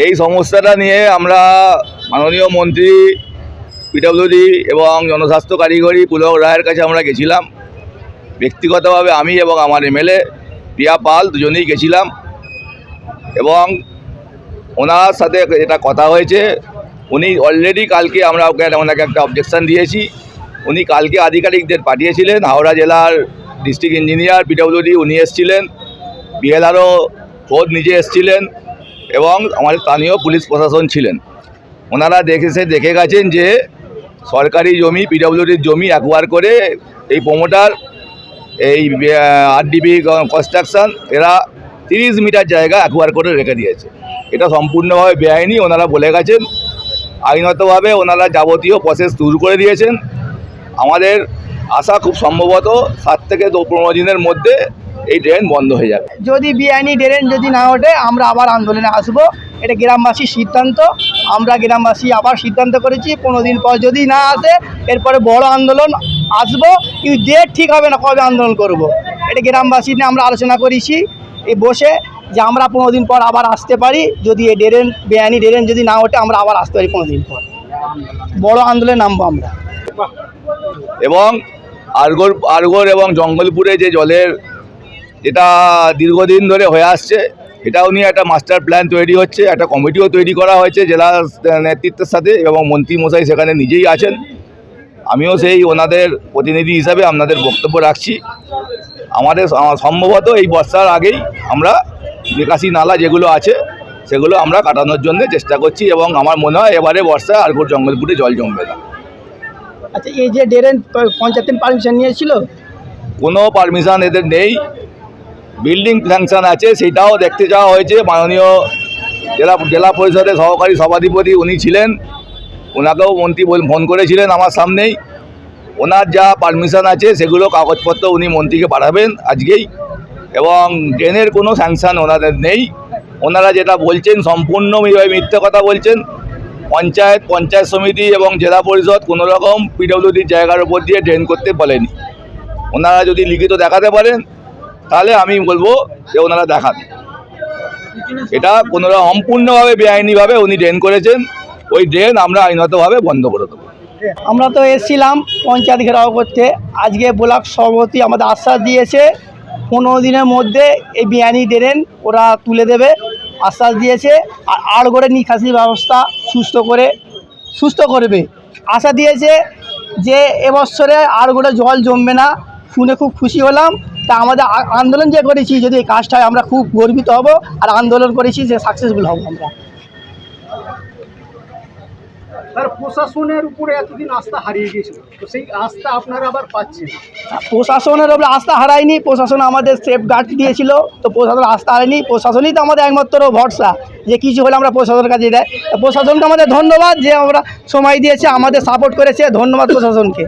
এই সমস্যাটা নিয়ে আমরা মাননীয় মন্ত্রী পিডব্লিউডি এবং জনস্বাস্থ্য কারিগরি পুলক রায়ের কাছে আমরা গেছিলাম। ব্যক্তিগতভাবে আমি এবং আমার এমএলএ প্রিয়া পাল দুজনেই গেছিলাম এবং ওনার সাথে এটা কথা হয়েছে, উনি অলরেডি কালকে আমরা ওকে ওনাকে একটা অবজেকশন দিয়েছি। উনি কালকে আধিকারিকদের পাঠিয়েছিলেন, হাওড়া জেলার ডিস্ট্রিক্ট ইঞ্জিনিয়ার পিডব্লিউডি উনি এসেছিলেন। বিএলআরও খোদ নিজে এসেছিলেন। এবং আমাদের স্থানীয় পুলিশ প্রশাসন ছিলেন। ওনারা দেখেছে, দেখে গেছেন যে সরকারি জমি পিডব্লিউডির জমি একবার করে এই প্রমোটার এই আরডিবি কনস্ট্রাকশন এরা তিরিশ মিটার জায়গা একবার করে রেখে দিয়েছে। এটা সম্পূর্ণভাবে বেআইনি, ওনারা বলে গেছেন। আইনতভাবে ওনারা যাবতীয় প্রসেস শুরু করে দিয়েছেন। আমাদের আশা খুব সম্ভবত সাত থেকে পনেরো দিনের মধ্যে এই ড্রেন বন্ধ হয়ে যাবে। যদি বিআইনি ড্রেন যদি না ওঠে আমরা আবার আন্দোলনে আসব। এটা গ্রামবাসীর সিদ্ধান্ত। আমরা গ্রামবাসী আবার সিদ্ধান্ত করেছি পনেরো দিন পর যদি না আসে এরপরে বড় আন্দোলন আসব। কিন্তু ডেট ঠিক হবে না কবে আন্দোলন করব। এটা গ্রামবাসী নিয়ে আমরা আলোচনা করেছি। এই বসে যে আমরা পনেরো দিন পর আবার আসতে পারি। যদি এই ড্রেন বেআইনি ড্রেন যদি না ওঠে আমরা আবার আসতে পারি পনেরো দিন পর। বড় আন্দোলনে নামবো আমরা। এবং আরগোর আরগোর এবং জঙ্গলপুরে যে জলের যেটা দীর্ঘদিন ধরে হয়ে আসছে। এটাও নিয়ে একটা মাস্টার প্ল্যান তৈরি হচ্ছে একটা কমিটিও তৈরি করা হয়েছে জেলা নেতৃত্বের সাথে এবং মন্ত্রী মশাই সেখানে নিজেই আছেন। আমিও সেই ওনাদের প্রতিনিধি হিসাবে আপনাদের বক্তব্য রাখছি। আমাদের সম্ভবত এই বর্ষার আগেই আমরা নিকাশি নালা যেগুলো আছে সেগুলো আমরা কাটানোর জন্য চেষ্টা করছি এবং আমার মনে হয় এবারে বর্ষা আরগোর জঙ্গলপুরে জল জমবে না। আচ্ছা এই যে ড্রেন পঞ্চায়েতের পারমিশন নিয়েছিল? কোনো পারমিশন এদের নেই। বিল্ডিং স্যাংশন আছে সেটাও দেখতে যাওয়া হয়েছে। মাননীয় জেলা জেলা পরিষদের সহকারী সভাধিপতি উনি ছিলেন। ওনাকেও মন্ত্রী ফোন করেছিলেন আমার সামনেই। ওনার যা পারমিশন আছে, সেগুলো কাগজপত্র উনি মন্ত্রীকে পাঠাবেন আজকেই। এবং ট্রেনের কোনো স্যাংশন ওনাদের নেই। ওনারা যেটা বলছেন সম্পূর্ণ মিথ্যে কথা বলছেন। পঞ্চায়েত পঞ্চায়েত সমিতি এবং জেলা পরিষদ কোনো রকম পিডব্লিউডির জায়গার উপর দিয়ে ড্রেন করতে বলেনি। ওনারা যদি লিখিত দেখাতে পারেন তাহলে আমি বলব যে ওনারা দেখান। এটা কোনো রকম সম্পূর্ণভাবে বেআইনিভাবে উনি ড্রেন করেছেন। ওই ড্রেন আমরা আইনতভাবে বন্ধ করে দেবো। আমরা তো এসেছিলাম পঞ্চায়েত ঘেরাও করতে। আজকে ব্লক সভাপতি আমাদের আশ্বাস দিয়েছে, পনেরো দিনের মধ্যে এই বিয়ানি ড্রেন ওরা তুলে দেবে। আশ্বাস দিয়েছে, আর আড়গড়ে নিকাশি ব্যবস্থা সুস্থ করে, সুস্থ করবে। আশা দিয়েছে যে এবছরে আড়গড়ে জল জমবে না। শুনে খুব খুশি হলাম। তা আমাদের আন্দোলন যে করেছি যদি এই কাজটা হয় আমরা খুব গর্বিত হব আর আন্দোলন করেছি যে সাকসেসফুল হব আমরা। তার প্রশাসনের উপরে এতদিন আস্থা হারিয়ে গিয়েছিল। তো সেই আস্থা আপনারা আবার পাচ্ছেন। প্রশাসনের ওপরে আস্থা হারায়নি প্রশাসন আমাদের সেফ গার্ড দিয়েছিল। তো প্রশাসন আস্থা হারায়নি প্রশাসনই তো আমাদের একমাত্র ভরসা যে কিছু হলে আমরা প্রশাসনের কাছে দেয়। প্রশাসনকে আমাদের ধন্যবাদ যে আমরা সময় দিয়েছে আমাদের সাপোর্ট করেছে। ধন্যবাদ প্রশাসনকে।